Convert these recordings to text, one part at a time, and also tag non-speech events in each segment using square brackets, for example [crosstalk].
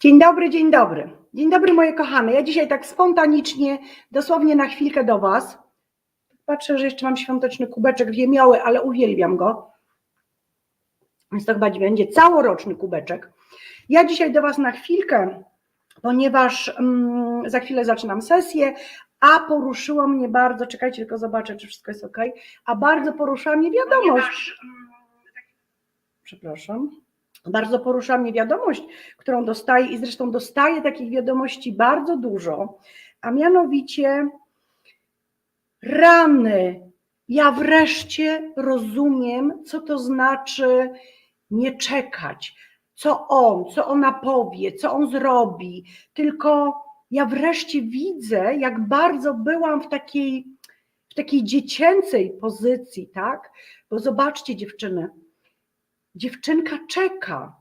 Dzień dobry, dzień dobry. Dzień dobry moje kochane. Ja dzisiaj tak spontanicznie, dosłownie na chwilkę do Was. Patrzę, że jeszcze mam świąteczny kubeczek wiemioły, ale uwielbiam go. Więc to chyba będzie całoroczny kubeczek. Ja dzisiaj do Was na chwilkę, ponieważ mm, za chwilę zaczynam sesję, a poruszyło mnie bardzo, czekajcie, tylko zobaczę, czy wszystko jest ok, a bardzo poruszyła mnie wiadomość. Przepraszam. Bardzo porusza mnie wiadomość, którą dostaję, i zresztą dostaję takich wiadomości bardzo dużo, a mianowicie rany. Ja wreszcie rozumiem, co to znaczy nie czekać, co on, co ona powie, co on zrobi, tylko ja wreszcie widzę, jak bardzo byłam w takiej, w takiej dziecięcej pozycji, tak? Bo zobaczcie, dziewczyny, dziewczynka czeka.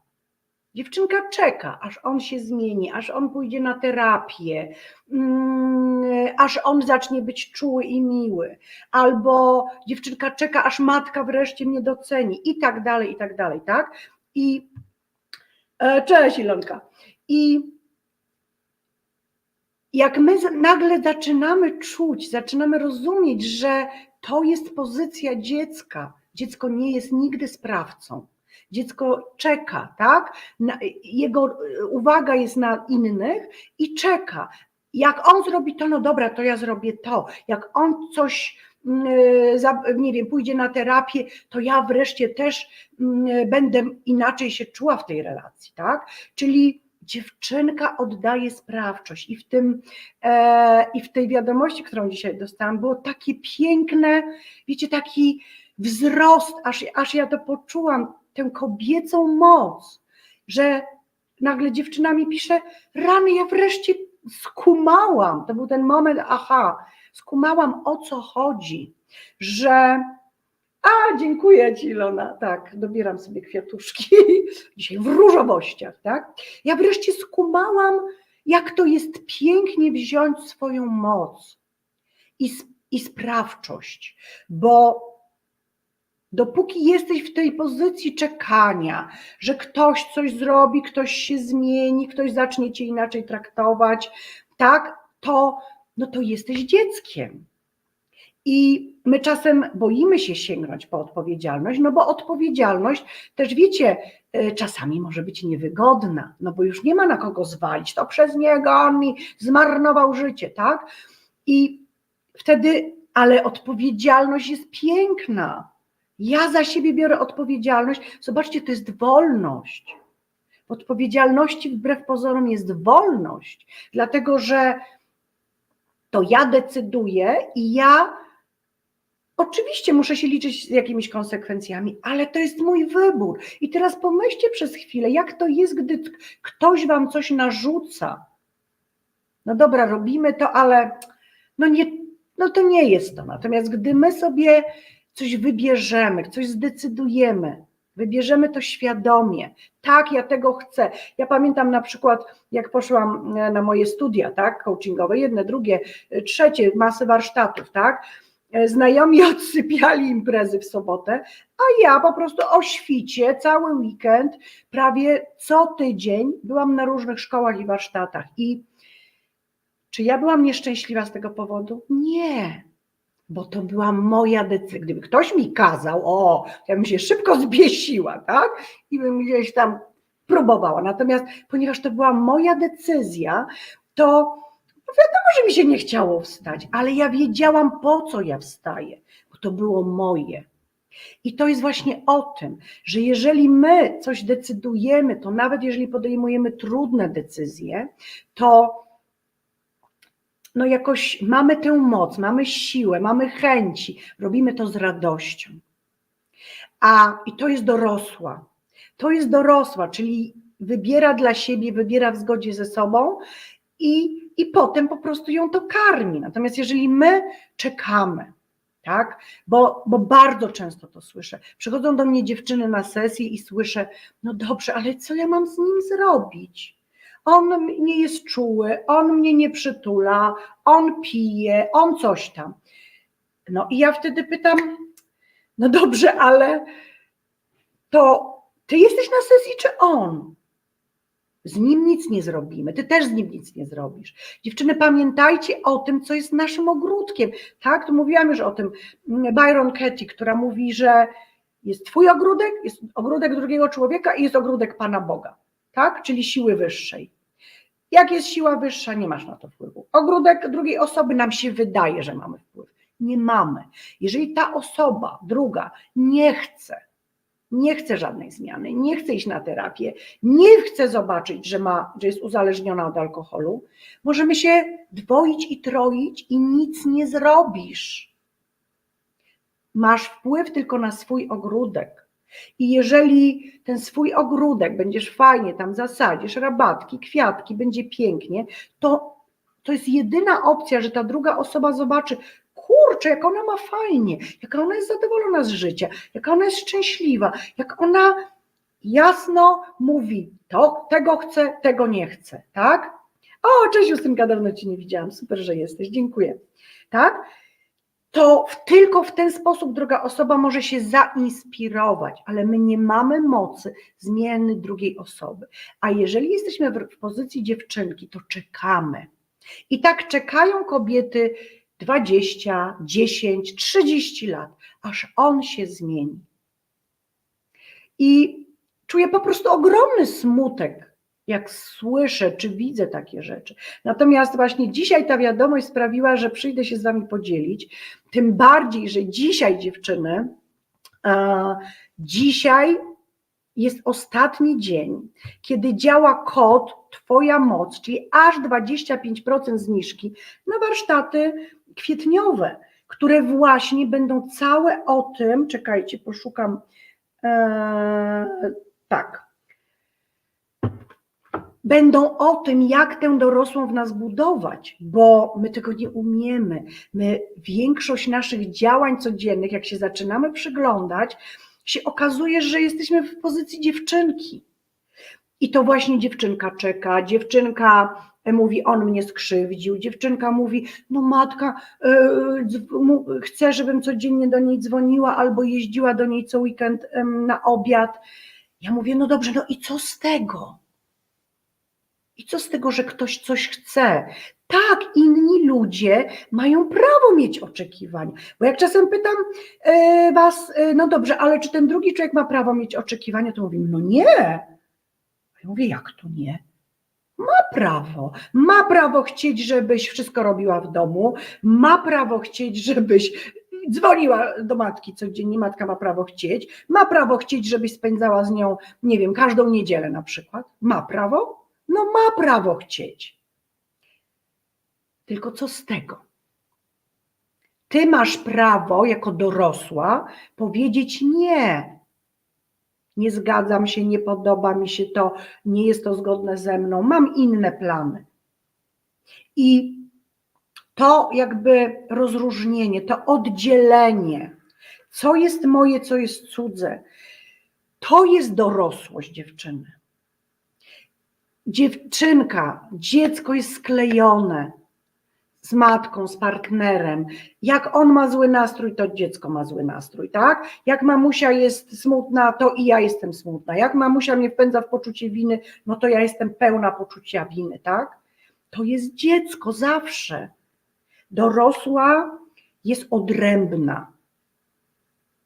Dziewczynka czeka, aż on się zmieni, aż on pójdzie na terapię, mm, aż on zacznie być czuły i miły, albo dziewczynka czeka, aż matka wreszcie mnie doceni, i tak dalej, i tak dalej, tak? I e, cześć Ilonka. I jak my nagle zaczynamy czuć, zaczynamy rozumieć, że to jest pozycja dziecka, dziecko nie jest nigdy sprawcą. Dziecko czeka, tak? Jego y, uwaga jest na innych i czeka. Jak on zrobi to, no dobra, to ja zrobię to. Jak on coś, y, za- nie wiem, pójdzie na terapię, to ja wreszcie też mm, będę inaczej się czuła w tej relacji, tak? Czyli dziewczynka oddaje sprawczość i w tym e, i w tej wiadomości, którą dzisiaj dostałam, było takie piękne, wiecie, taki wzrost, aż, aż ja to poczułam, tę kobiecą moc, że nagle dziewczyna mi pisze, rany, ja wreszcie skumałam, to był ten moment, aha, skumałam o co chodzi, że a, dziękuję Ci, Ilona. Tak, dobieram sobie kwiatuszki. [laughs] Dzisiaj w różowościach, tak? Ja wreszcie skumałam, jak to jest pięknie wziąć swoją moc i, i sprawczość, bo dopóki jesteś w tej pozycji czekania, że ktoś coś zrobi, ktoś się zmieni, ktoś zacznie Cię inaczej traktować, tak, to, no to jesteś dzieckiem. I my czasem boimy się sięgnąć po odpowiedzialność, no bo odpowiedzialność też wiecie, e, czasami może być niewygodna, no bo już nie ma na kogo zwalić, to przez niego on mi zmarnował życie, tak? I wtedy, ale odpowiedzialność jest piękna. Ja za siebie biorę odpowiedzialność. Zobaczcie, to jest wolność. W odpowiedzialności wbrew pozorom jest wolność, dlatego że to ja decyduję i ja oczywiście muszę się liczyć z jakimiś konsekwencjami, ale to jest mój wybór. I teraz pomyślcie przez chwilę, jak to jest, gdy ktoś wam coś narzuca. No dobra, robimy to, ale no, nie, no to nie jest to. Natomiast gdy my sobie coś wybierzemy, coś zdecydujemy, wybierzemy to świadomie, tak, ja tego chcę. Ja pamiętam na przykład, jak poszłam e, na moje studia, tak, coachingowe, jedne, drugie, e, trzecie, masę warsztatów, tak, e, znajomi [laughs] odsypiali imprezy w sobotę, a ja po prostu o świcie, cały weekend, prawie co tydzień byłam na różnych szkołach i warsztatach. I czy ja byłam nieszczęśliwa z tego powodu? Nie, bo to była moja decyzja. Gdyby ktoś mi kazał, o, ja bym się szybko zbiesiła, tak? I bym gdzieś tam próbowała. Natomiast ponieważ to była moja decyzja, to no wiadomo, że mi się nie chciało wstać, ale ja wiedziałam, po co ja wstaję, bo to było moje. I to jest właśnie o tym, że jeżeli my coś decydujemy, to nawet jeżeli podejmujemy trudne decyzje, to no jakoś mamy tę moc, mamy siłę, mamy chęci, robimy to z radością. A i to jest dorosła. To jest dorosła, czyli wybiera dla siebie, wybiera w zgodzie ze sobą i, i potem po prostu ją to karmi. Natomiast jeżeli my czekamy, tak, bo, bo bardzo często to słyszę, przychodzą do mnie dziewczyny na sesję i słyszę, no dobrze, ale co ja mam z nim zrobić? On nie jest czuły, on mnie nie przytula, on pije, on coś tam. No i ja wtedy pytam, no dobrze, ale to ty jesteś na sesji czy on? Z nim nic nie zrobimy, ty też z nim nic nie zrobisz. Dziewczyny, pamiętajcie o tym, co jest naszym ogródkiem. Tak, tu mówiłam już o tym. Byron Katie, która mówi, że jest twój ogródek, jest ogródek drugiego człowieka i jest ogródek Pana Boga, tak? Czyli siły wyższej. Jak jest siła wyższa, nie masz na to wpływu. Ogródek drugiej osoby nam się wydaje, że mamy wpływ. Nie mamy. Jeżeli ta osoba, druga, nie chce, nie chce żadnej zmiany, nie chce iść na terapię, nie chce zobaczyć, że, ma, że jest uzależniona od alkoholu, możemy się dwoić i troić i nic nie zrobisz. Masz wpływ tylko na swój ogródek. I jeżeli ten swój ogródek będziesz fajnie tam zasadzisz, rabatki, kwiatki, będzie pięknie, to to jest jedyna opcja, że ta druga osoba zobaczy, kurczę, jak ona ma fajnie, jaka ona jest zadowolona z życia, jaka ona jest szczęśliwa, jak ona jasno mówi, to tego chce, tego nie chce, tak? O, cześć Justynka, dawno Cię nie widziałam, super, że jesteś, dziękuję, tak? To tylko w ten sposób druga osoba może się zainspirować, ale my nie mamy mocy zmiany drugiej osoby. A jeżeli jesteśmy w pozycji dziewczynki, to czekamy. I tak czekają kobiety 20, 10, 30 lat, aż on się zmieni. I czuję po prostu ogromny smutek, jak słyszę czy widzę takie rzeczy. Natomiast właśnie dzisiaj ta wiadomość sprawiła, że przyjdę się z Wami podzielić. Tym bardziej, że dzisiaj, dziewczyny, dzisiaj jest ostatni dzień, kiedy działa kod Twoja moc, czyli aż 25% zniżki na warsztaty kwietniowe, które właśnie będą całe o tym, czekajcie, poszukam, e, tak, będą o tym, jak tę dorosłą w nas budować, bo my tego nie umiemy. My większość naszych działań codziennych, jak się zaczynamy przyglądać, się okazuje, że jesteśmy w pozycji dziewczynki. I to właśnie dziewczynka czeka, dziewczynka mówi, on mnie skrzywdził, dziewczynka mówi, no matka yy, chce, żebym codziennie do niej dzwoniła albo jeździła do niej co weekend yy, na obiad. Ja mówię, no dobrze, no i co z tego? I co z tego, że ktoś coś chce? Tak, inni ludzie mają prawo mieć oczekiwania. Bo jak czasem pytam e, Was, e, no dobrze, ale czy ten drugi człowiek ma prawo mieć oczekiwania, to mówimy, no nie. Ja mówię, jak to nie? Ma prawo. Ma prawo chcieć, żebyś wszystko robiła w domu, ma prawo chcieć, żebyś dzwoniła do matki codziennie, matka ma prawo chcieć, ma prawo chcieć, żebyś spędzała z nią, nie wiem, każdą niedzielę na przykład. Ma prawo? No ma prawo chcieć. Tylko co z tego? Ty masz prawo jako dorosła powiedzieć nie. Nie zgadzam się, nie podoba mi się to, nie jest to zgodne ze mną, mam inne plany. I to jakby rozróżnienie, to oddzielenie, co jest moje, co jest cudze, to jest dorosłość dziewczyny dziewczynka, dziecko jest sklejone z matką, z partnerem. Jak on ma zły nastrój, to dziecko ma zły nastrój, tak? Jak mamusia jest smutna, to i ja jestem smutna. Jak mamusia mnie wpędza w poczucie winy, no to ja jestem pełna poczucia winy, tak? To jest dziecko zawsze. Dorosła jest odrębna.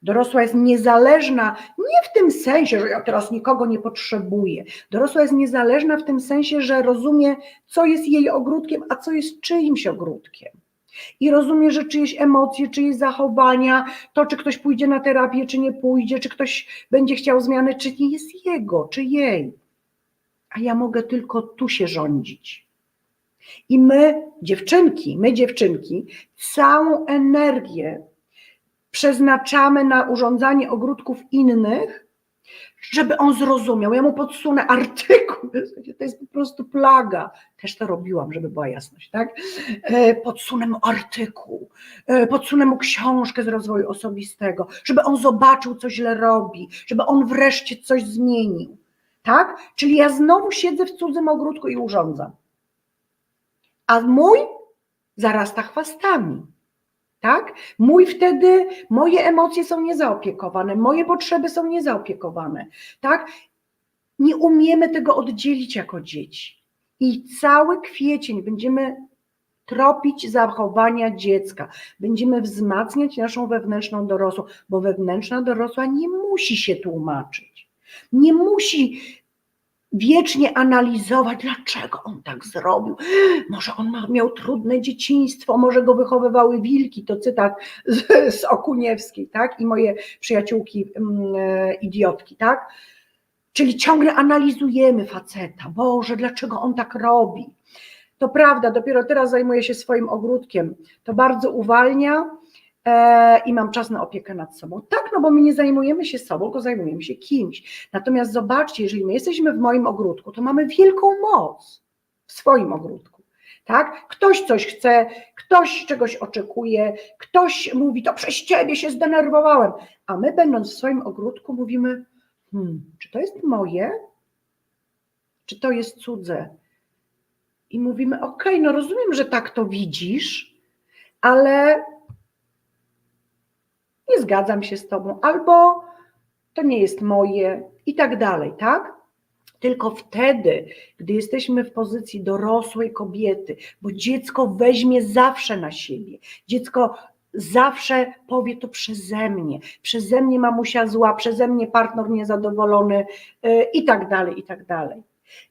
Dorosła jest niezależna nie w tym sensie, że ja teraz nikogo nie potrzebuję. Dorosła jest niezależna w tym sensie, że rozumie, co jest jej ogródkiem, a co jest czyimś ogródkiem. I rozumie, że czyjeś emocje, czyjeś zachowania, to czy ktoś pójdzie na terapię, czy nie pójdzie, czy ktoś będzie chciał zmiany, czy nie jest jego, czy jej. A ja mogę tylko tu się rządzić. I my, dziewczynki, my dziewczynki, całą energię przeznaczamy na urządzanie ogródków innych, żeby on zrozumiał. Ja mu podsunę artykuł, [laughs] to jest po prostu plaga. Też to robiłam, żeby była jasność, tak? E, podsunę mu artykuł, e, podsunę mu książkę z rozwoju osobistego, żeby on zobaczył, co źle robi, żeby on wreszcie coś zmienił, tak? Czyli ja znowu siedzę w cudzym ogródku i urządzam. A mój zarasta chwastami tak? Mój wtedy, moje emocje są niezaopiekowane, moje potrzeby są niezaopiekowane, tak? nie umiemy tego oddzielić jako dzieci. I cały kwiecień będziemy tropić zachowania dziecka, będziemy wzmacniać naszą wewnętrzną dorosłą, bo wewnętrzna dorosła nie musi się tłumaczyć, nie musi wiecznie analizować, dlaczego on tak zrobił. Może on miał trudne dzieciństwo, może go wychowywały wilki, to cytat z, z Okuniewskiej, tak? I moje przyjaciółki mm, e, idiotki, tak? Czyli ciągle analizujemy faceta. Boże, dlaczego on tak robi? To prawda, dopiero teraz zajmuję się swoim ogródkiem. To bardzo uwalnia i mam czas na opiekę nad sobą. Tak, no bo my nie zajmujemy się sobą, tylko zajmujemy się kimś. Natomiast zobaczcie, jeżeli my jesteśmy w moim ogródku, to mamy wielką moc w swoim ogródku. Tak? Ktoś coś chce, ktoś czegoś oczekuje, ktoś mówi, to przez ciebie się zdenerwowałem. A my, będąc w swoim ogródku, mówimy, hmm, czy to jest moje? Czy to jest cudze? I mówimy, okej, no rozumiem, że tak to widzisz, ale nie zgadzam się z tobą, albo to nie jest moje i tak dalej, tak? Tylko wtedy, gdy jesteśmy w pozycji dorosłej kobiety, bo dziecko weźmie zawsze na siebie, dziecko zawsze powie to przeze mnie, przeze mnie mamusia zła, przeze mnie partner niezadowolony yy, i tak dalej, i tak dalej.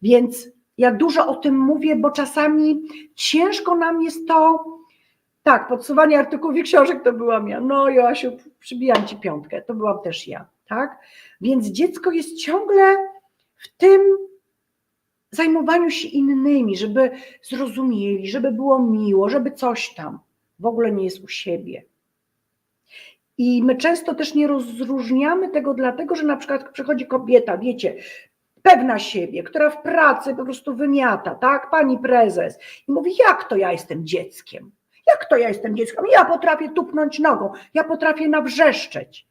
Więc ja dużo o tym mówię, bo czasami ciężko nam jest to, tak, podsuwanie artykułów i książek to byłam ja, no Joasiu, przybijam ci piątkę, to byłam też ja, tak? Więc dziecko jest ciągle w tym zajmowaniu się innymi, żeby zrozumieli, żeby było miło, żeby coś tam w ogóle nie jest u siebie. I my często też nie rozróżniamy tego, dlatego że na przykład przychodzi kobieta, wiecie, pewna siebie, która w pracy po prostu wymiata, tak, pani prezes, i mówi, jak to ja jestem dzieckiem? Jak to ja jestem dzieckiem? Ja potrafię tupnąć nogą, ja potrafię nawrzeszczeć.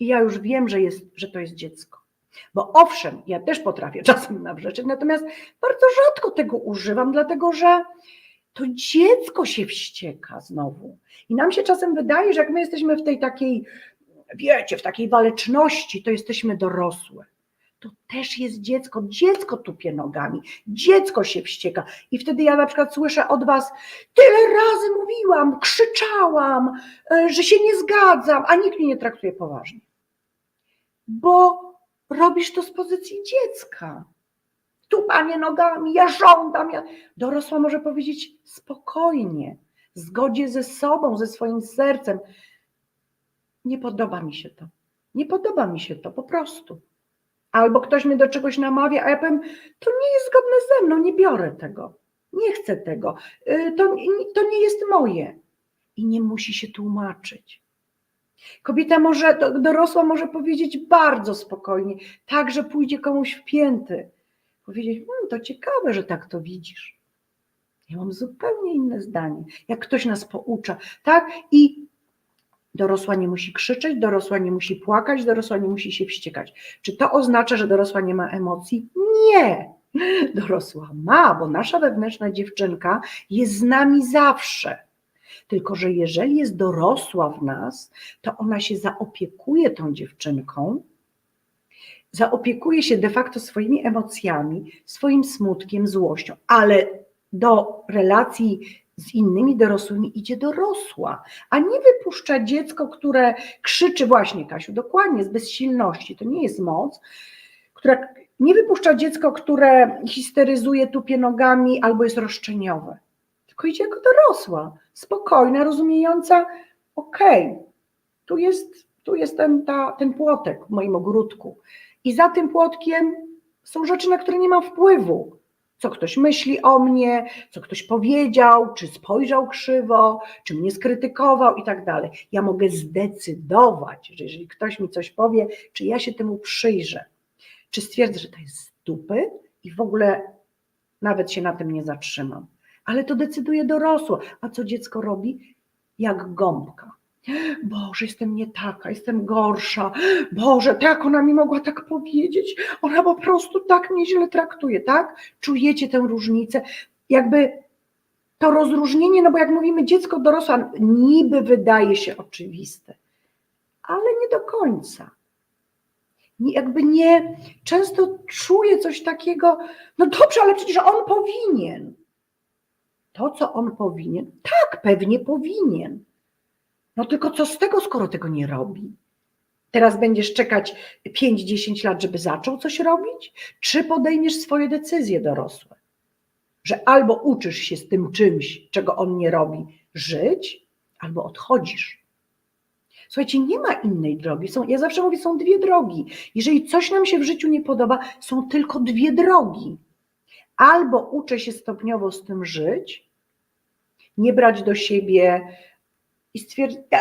I ja już wiem, że, jest, że to jest dziecko. Bo owszem, ja też potrafię [laughs] czasem nawrzeszczeć, natomiast bardzo rzadko tego używam, dlatego że to dziecko się wścieka znowu. I nam się czasem wydaje, że jak my jesteśmy w tej takiej, wiecie, w takiej waleczności, to jesteśmy dorosłe. To też jest dziecko, dziecko tupie nogami, dziecko się wścieka. I wtedy ja na przykład słyszę od was, tyle razy mówiłam, krzyczałam, e, że się nie zgadzam, a nikt mnie nie traktuje poważnie. Bo robisz to z pozycji dziecka tupanie nogami, ja żądam. Ja... Dorosła może powiedzieć spokojnie, w zgodzie ze sobą, ze swoim sercem. Nie podoba mi się to. Nie podoba mi się to po prostu. Albo ktoś mnie do czegoś namawia, a ja powiem, to nie jest zgodne ze mną, nie biorę tego, nie chcę tego, y, to, to nie jest moje. I nie musi się tłumaczyć. Kobieta może, dorosła może powiedzieć bardzo spokojnie, tak, że pójdzie komuś w pięty powiedzieć, hmm, to ciekawe, że tak to widzisz. Ja mam zupełnie inne zdanie. Jak ktoś nas poucza, tak? I dorosła nie musi krzyczeć, dorosła nie musi płakać, dorosła nie musi się wściekać. Czy to oznacza, że dorosła nie ma emocji? Nie. [laughs] Dorosła ma, bo nasza wewnętrzna dziewczynka jest z nami zawsze. Tylko, że jeżeli jest dorosła w nas, to ona się zaopiekuje tą dziewczynką zaopiekuje się de facto swoimi emocjami, swoim smutkiem, złością, ale do relacji z innymi dorosłymi idzie dorosła, a nie wypuszcza dziecko, które krzyczy właśnie, Kasiu, dokładnie, z bezsilności, to nie jest moc, która nie wypuszcza dziecko, które histeryzuje, tupie nogami albo jest roszczeniowe, tylko idzie jako dorosła, spokojna, rozumiejąca, okej, okay, tu jest, tu jest ten, ta, ten płotek w moim ogródku, i za tym płotkiem są rzeczy, na które nie mam wpływu. Co ktoś myśli o mnie, co ktoś powiedział, czy spojrzał krzywo, czy mnie skrytykował i tak dalej. Ja mogę zdecydować, że jeżeli ktoś mi coś powie, czy ja się temu przyjrzę, czy stwierdzę, że to jest stupy i w ogóle nawet się na tym nie zatrzymam. Ale to decyduje dorosła. A co dziecko robi? Jak gąbka. Boże, jestem nie taka, jestem gorsza. Boże, jak ona mi mogła tak powiedzieć? Ona po prostu tak mnie źle traktuje, tak? Czujecie tę różnicę? Jakby to rozróżnienie, no bo jak mówimy dziecko dorosła, niby wydaje się oczywiste, ale nie do końca. jakby nie, często czuje coś takiego, no dobrze, ale przecież on powinien. To, co on powinien, tak, pewnie powinien. No tylko co z tego, skoro tego nie robi? Teraz będziesz czekać 5-10 lat, żeby zaczął coś robić? Czy podejmiesz swoje decyzje dorosłe? Że albo uczysz się z tym czymś, czego on nie robi, żyć, albo odchodzisz. Słuchajcie, nie ma innej drogi. Są, ja zawsze mówię, są dwie drogi. Jeżeli coś nam się w życiu nie podoba, są tylko dwie drogi. Albo uczę się stopniowo z tym żyć, nie brać do siebie i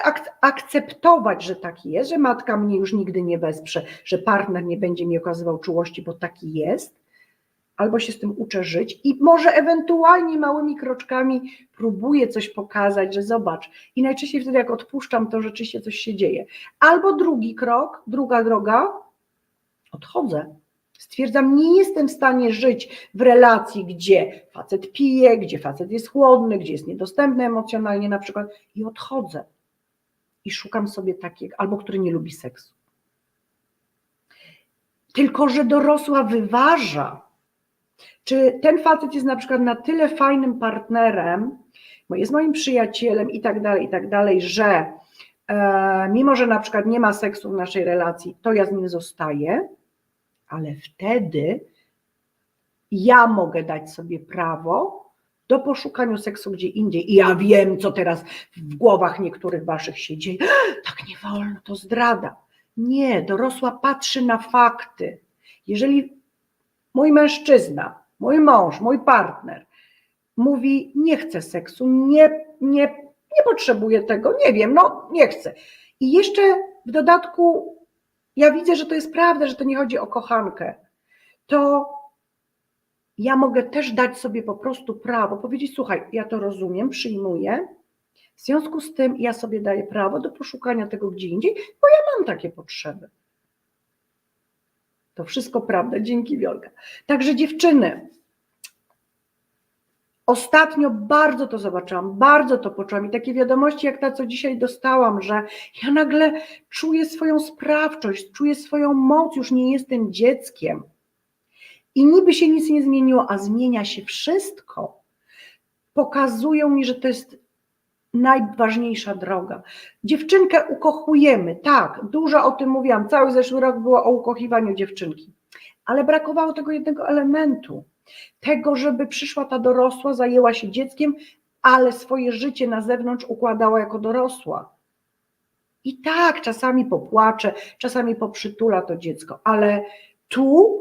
ak- akceptować, że taki jest, że matka mnie już nigdy nie wesprze, że partner nie będzie mi okazywał czułości, bo taki jest, albo się z tym uczę żyć i może ewentualnie małymi kroczkami próbuję coś pokazać, że zobacz. I najczęściej wtedy, jak odpuszczam, to rzeczywiście coś się dzieje. Albo drugi krok, druga droga, odchodzę. Stwierdzam, nie jestem w stanie żyć w relacji, gdzie facet pije, gdzie facet jest chłodny, gdzie jest niedostępny emocjonalnie na przykład i odchodzę. I szukam sobie takiego, albo który nie lubi seksu. Tylko, że dorosła wyważa, czy ten facet jest na przykład na tyle fajnym partnerem, bo jest moim przyjacielem i tak dalej, i tak dalej, że e, mimo, że na przykład nie ma seksu w naszej relacji, to ja z nim zostaję, ale wtedy ja mogę dać sobie prawo do poszukania seksu gdzie indziej. I ja wiem, co teraz w głowach niektórych waszych się dzieje. [gasps] Tak nie wolno, to zdrada. Nie, dorosła patrzy na fakty. Jeżeli mój mężczyzna, mój mąż, mój partner mówi, nie chcę seksu, nie, nie, nie potrzebuję tego, nie wiem, no nie chcę. I jeszcze w dodatku ja widzę, że to jest prawda, że to nie chodzi o kochankę, to ja mogę też dać sobie po prostu prawo, powiedzieć, słuchaj, ja to rozumiem, przyjmuję, w związku z tym ja sobie daję prawo do poszukania tego gdzie indziej, bo ja mam takie potrzeby. To wszystko prawda, dzięki Wiolka. Także dziewczyny, ostatnio bardzo to zobaczyłam, bardzo to poczułam i takie wiadomości jak ta, co dzisiaj dostałam, że ja nagle czuję swoją sprawczość, czuję swoją moc, już nie jestem dzieckiem. I niby się nic nie zmieniło, a zmienia się wszystko. Pokazują mi, że to jest najważniejsza droga. Dziewczynkę ukochujemy, tak, dużo o tym mówiłam, cały zeszły rok było o ukochiwaniu dziewczynki, ale brakowało tego jednego elementu, tego, żeby przyszła ta dorosła, zajęła się dzieckiem, ale swoje życie na zewnątrz układała jako dorosła. I tak, czasami popłacze, czasami poprzytula to dziecko, ale tu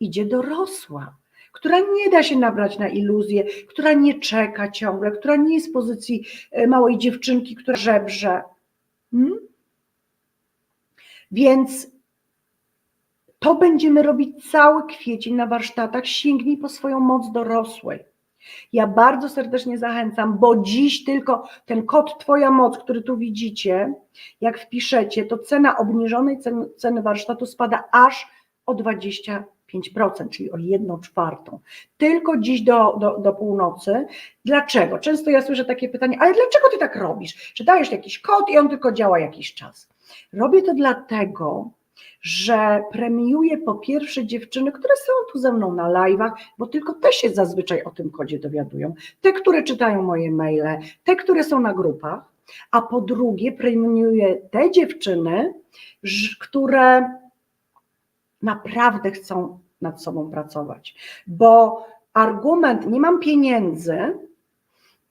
idzie dorosła, która nie da się nabrać na iluzję, która nie czeka ciągle, która nie jest w pozycji e, małej dziewczynki, która żebrze. Hmm? Więc to będziemy robić cały kwiecień na warsztatach. Sięgnij po swoją moc dorosłej. Ja bardzo serdecznie zachęcam, bo dziś tylko ten kod Twoja moc, który tu widzicie, jak wpiszecie, to cena obniżonej ceny, warsztatu spada aż o 20%, czyli o 1 czwartą. Tylko dziś do, do, do północy. Dlaczego? Często ja słyszę takie pytanie, ale dlaczego Ty tak robisz? Czy dajesz jakiś kod i on tylko działa jakiś czas? Robię to dlatego, że premiuję po pierwsze dziewczyny, które są tu ze mną na live'ach, bo tylko te się zazwyczaj o tym kodzie dowiadują. Te, które czytają moje maile, te, które są na grupach, a po drugie premiuję te dziewczyny, które naprawdę chcą nad sobą pracować, bo argument nie mam pieniędzy,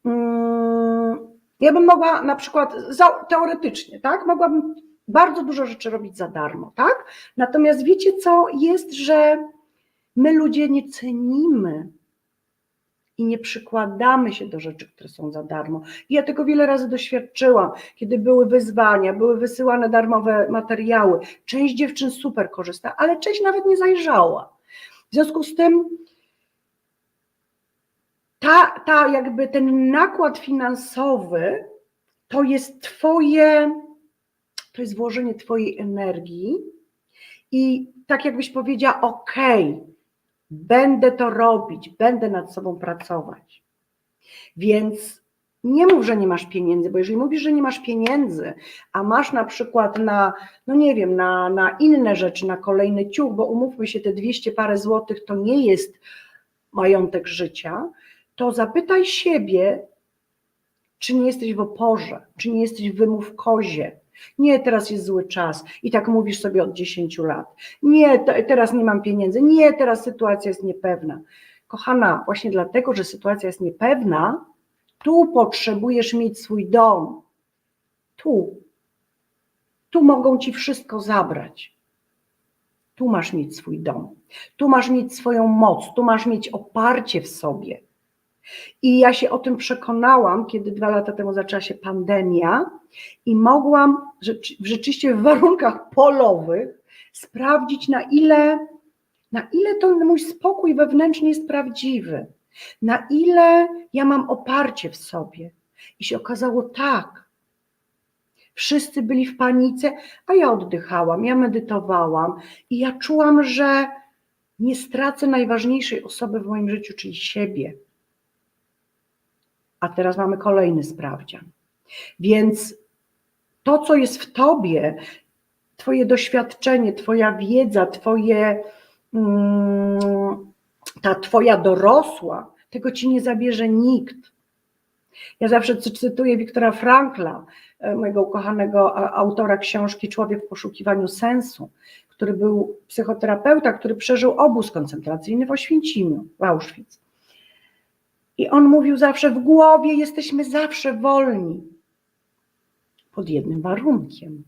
mm, ja bym mogła na przykład teoretycznie, tak, mogłabym bardzo dużo rzeczy robić za darmo, tak? Natomiast wiecie co jest, że my ludzie nie cenimy i nie przykładamy się do rzeczy, które są za darmo. I ja tego wiele razy doświadczyłam, kiedy były wyzwania, były wysyłane darmowe materiały. Część dziewczyn super korzysta, ale część nawet nie zajrzała. W związku z tym ta, ta jakby ten nakład finansowy to jest twoje to jest włożenie Twojej energii i tak jakbyś powiedziała, OK, będę to robić, będę nad sobą pracować. Więc nie mów, że nie masz pieniędzy, bo jeżeli mówisz, że nie masz pieniędzy, a masz na przykład na, no nie wiem, na, na inne rzeczy, na kolejny ciuch, bo umówmy się, te 200 parę złotych to nie jest majątek życia, to zapytaj siebie, czy nie jesteś w oporze, czy nie jesteś w wymówkozie. Nie, teraz jest zły czas i tak mówisz sobie od 10 lat. Nie, te- teraz nie mam pieniędzy. Nie, teraz sytuacja jest niepewna. Kochana, właśnie dlatego, że sytuacja jest niepewna, tu potrzebujesz mieć swój dom. Tu. Tu mogą ci wszystko zabrać. Tu masz mieć swój dom. Tu masz mieć swoją moc. Tu masz mieć oparcie w sobie. I ja się o tym przekonałam, kiedy dwa lata temu zaczęła się pandemia i mogłam rzeczy- rzeczywiście w warunkach polowych sprawdzić, na ile, na ile ten mój spokój wewnętrzny jest prawdziwy, na ile ja mam oparcie w sobie. I się okazało tak. Wszyscy byli w panice, a ja oddychałam, ja medytowałam i ja czułam, że nie stracę najważniejszej osoby w moim życiu, czyli siebie. A teraz mamy kolejny sprawdzian. Więc to, co jest w tobie, Twoje doświadczenie, Twoja wiedza, Twoje, mm, ta Twoja dorosła, tego ci nie zabierze nikt. Ja zawsze cy- cytuję Wiktora Frankla, e, mojego ukochanego autora książki Człowiek w poszukiwaniu sensu, który był psychoterapeuta, który przeżył obóz koncentracyjny w Oświęcimiu, w Auschwitz. I on mówił zawsze, w głowie jesteśmy zawsze wolni. Pod jednym warunkiem,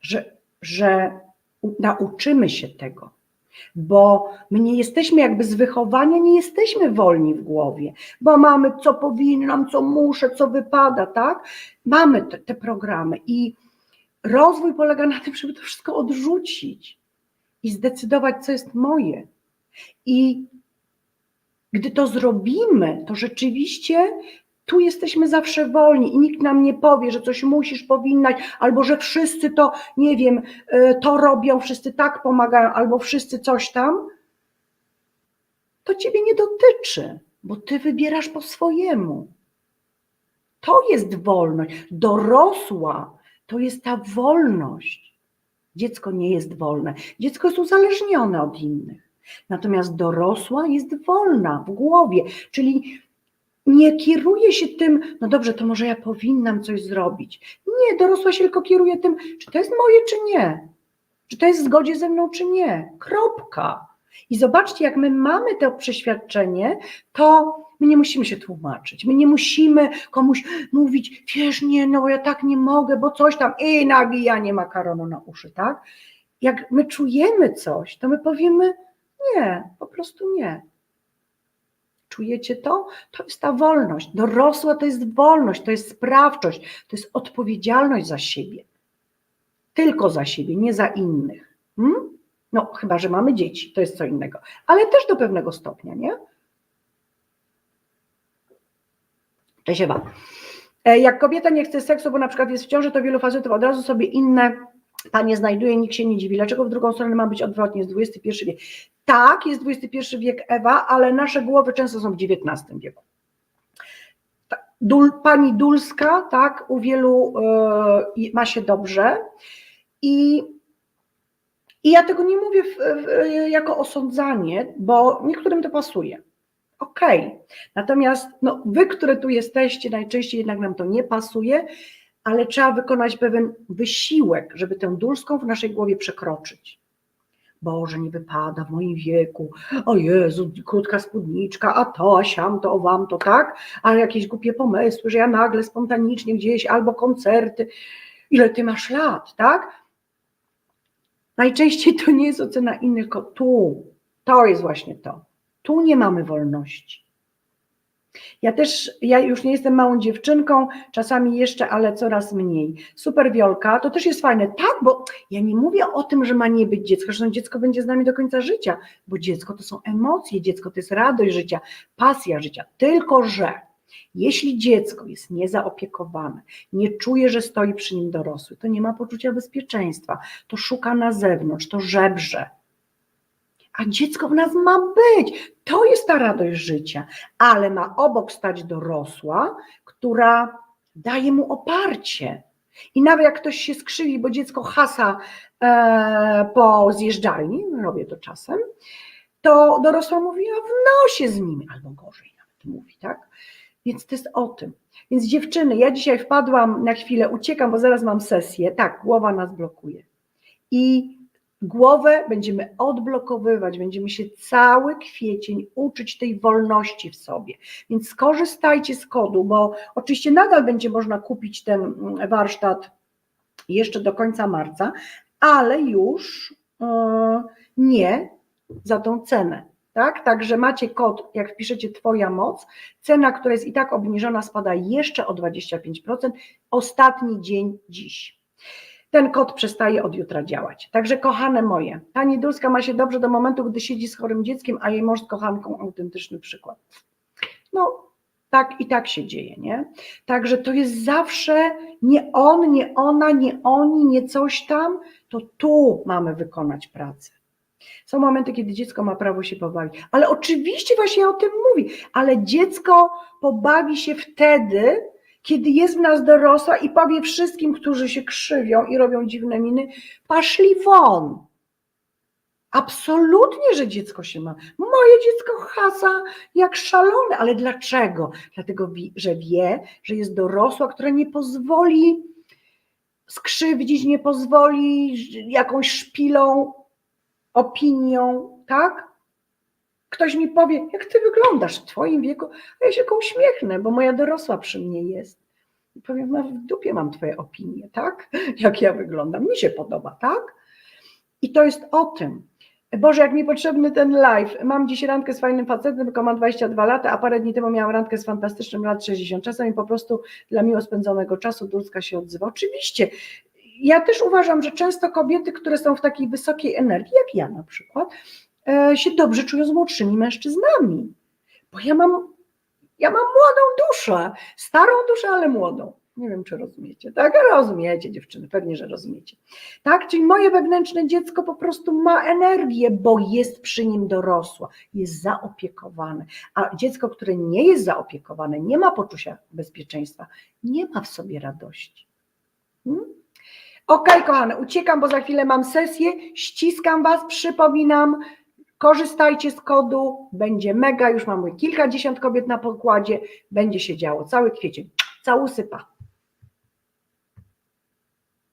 że, że nauczymy się tego. Bo my nie jesteśmy jakby z wychowania, nie jesteśmy wolni w głowie, bo mamy co powinnam, co muszę, co wypada, tak? Mamy te, te programy i rozwój polega na tym, żeby to wszystko odrzucić i zdecydować, co jest moje. I gdy to zrobimy, to rzeczywiście tu jesteśmy zawsze wolni i nikt nam nie powie, że coś musisz, powinnaś, albo że wszyscy to, nie wiem, y, to robią, wszyscy tak pomagają, albo wszyscy coś tam. To ciebie nie dotyczy, bo ty wybierasz po swojemu. To jest wolność. Dorosła to jest ta wolność. Dziecko nie jest wolne. Dziecko jest uzależnione od innych. Natomiast dorosła jest wolna w głowie, czyli nie kieruje się tym, no dobrze, to może ja powinnam coś zrobić. Nie, dorosła się tylko kieruje tym, czy to jest moje, czy nie. Czy to jest w zgodzie ze mną, czy nie. Kropka. I zobaczcie, jak my mamy to przeświadczenie, to my nie musimy się tłumaczyć. My nie musimy komuś mówić, wiesz, nie, no ja tak nie mogę, bo coś tam, i nawijanie makaronu na uszy, tak? Jak my czujemy coś, to my powiemy, nie, po prostu nie. Czujecie to? To jest ta wolność. Dorosła to jest wolność, to jest sprawczość, to jest odpowiedzialność za siebie. Tylko za siebie, nie za innych. Hmm? No, chyba, że mamy dzieci, to jest co innego. Ale też do pewnego stopnia, nie? Cześć Ewa. E, Jak kobieta nie chce seksu, bo na przykład jest w ciąży, to wielu facetów od razu sobie inne panie znajduje, nikt się nie dziwi. Dlaczego w drugą stronę ma być odwrotnie? Jest XXI wiek. Tak, jest XXI wiek Ewa, ale nasze głowy często są w XIX wieku. Pani Dulska, tak, u wielu i- ma się dobrze. I, I ja tego nie mówię w, w, jako osądzanie, bo niektórym to pasuje. Okej. Natomiast no, wy, które tu jesteście, najczęściej jednak nam to nie pasuje, ale trzeba wykonać pewien wysiłek, żeby tę dulską w naszej głowie przekroczyć. Boże, nie wypada w moim wieku, o Jezu, krótka spódniczka, a to, a siam to, o wam to, tak? A jakieś głupie pomysły, że ja nagle spontanicznie gdzieś, albo koncerty, ile ty masz lat, tak? Najczęściej to nie jest ocena innych, tu, to jest właśnie to. Tu nie mamy wolności. Ja też, ja już nie jestem małą dziewczynką, czasami jeszcze, ale coraz mniej. Super Wiolka, to też jest fajne. Tak, bo ja nie mówię o tym, że ma nie być dziecko, że dziecko będzie z nami do końca życia, bo dziecko to są emocje, dziecko to jest radość życia, pasja życia. Tylko, że jeśli dziecko jest niezaopiekowane, nie czuje, że stoi przy nim dorosły, to nie ma poczucia bezpieczeństwa, to szuka na zewnątrz, to żebrze. A dziecko w nas ma być. To jest ta radość życia, ale ma obok stać dorosła, która daje mu oparcie. I nawet jak ktoś się skrzywi, bo dziecko hasa e, po zjeżdżalni, robię to czasem, to dorosła mówi, a w nosie z nimi, albo gorzej nawet mówi, tak? Więc to jest o tym. Więc dziewczyny, ja dzisiaj wpadłam na chwilę, uciekam, bo zaraz mam sesję. Tak, głowa nas blokuje. I głowę będziemy odblokowywać, będziemy się cały kwiecień uczyć tej wolności w sobie. Więc skorzystajcie z kodu, bo oczywiście nadal będzie można kupić ten mm, warsztat jeszcze do końca marca, ale już yy, nie za tą cenę. Tak? Także macie kod, jak wpiszecie Twoja moc, cena, która jest i tak obniżona, spada jeszcze o 25%. Ostatni dzień dziś. Ten kod przestaje od jutra działać. Także kochane moje, pani Dulska ma się dobrze do momentu, gdy siedzi z chorym dzieckiem, a jej mąż z kochanką, autentyczny przykład. No, tak i tak się dzieje, nie? Także to jest zawsze nie on, nie ona, nie oni, nie coś tam, to tu mamy wykonać pracę. Są momenty, kiedy dziecko ma prawo się pobawić, ale oczywiście właśnie o tym mówi, ale dziecko pobawi się wtedy, kiedy jest w nas dorosła i powie wszystkim, którzy się krzywią i robią dziwne miny, paszli won. Absolutnie, że dziecko się ma. Moje dziecko hasa jak szalone, ale dlaczego? Dlatego, że wie, że jest dorosła, która nie pozwoli skrzywdzić, nie pozwoli jakąś szpilą, opinią, tak? Ktoś mi powie, jak ty wyglądasz w twoim wieku, a ja się go uśmiechnę, bo moja dorosła przy mnie jest. I powiem, no w dupie mam twoje opinie, tak? [laughs] Jak ja wyglądam, mi się podoba, tak? I to jest o tym. Boże, jak mi potrzebny ten live. Mam dziś randkę z fajnym facetem, tylko mam 22 lata, a parę dni temu miałam randkę z fantastycznym lat 60. Czasem i po prostu dla miło spędzonego czasu Dulska się odzywa. Oczywiście, ja też uważam, że często kobiety, które są w takiej wysokiej energii, jak ja na przykład, się dobrze czują z młodszymi mężczyznami. Bo ja mam, ja mam młodą duszę, starą duszę, ale młodą. Nie wiem, czy rozumiecie, tak? Rozumiecie, dziewczyny, pewnie, że rozumiecie. Tak? Czyli moje wewnętrzne dziecko po prostu ma energię, bo jest przy nim dorosła, jest zaopiekowane. A dziecko, które nie jest zaopiekowane, nie ma poczucia bezpieczeństwa, nie ma w sobie radości. Hmm? Okej, okay, kochane, uciekam, bo za chwilę mam sesję. Ściskam Was, przypominam, korzystajcie z kodu, będzie mega. Już mamy kilkadziesiąt kobiet na pokładzie, będzie się działo cały kwiecień. Całusy, pa.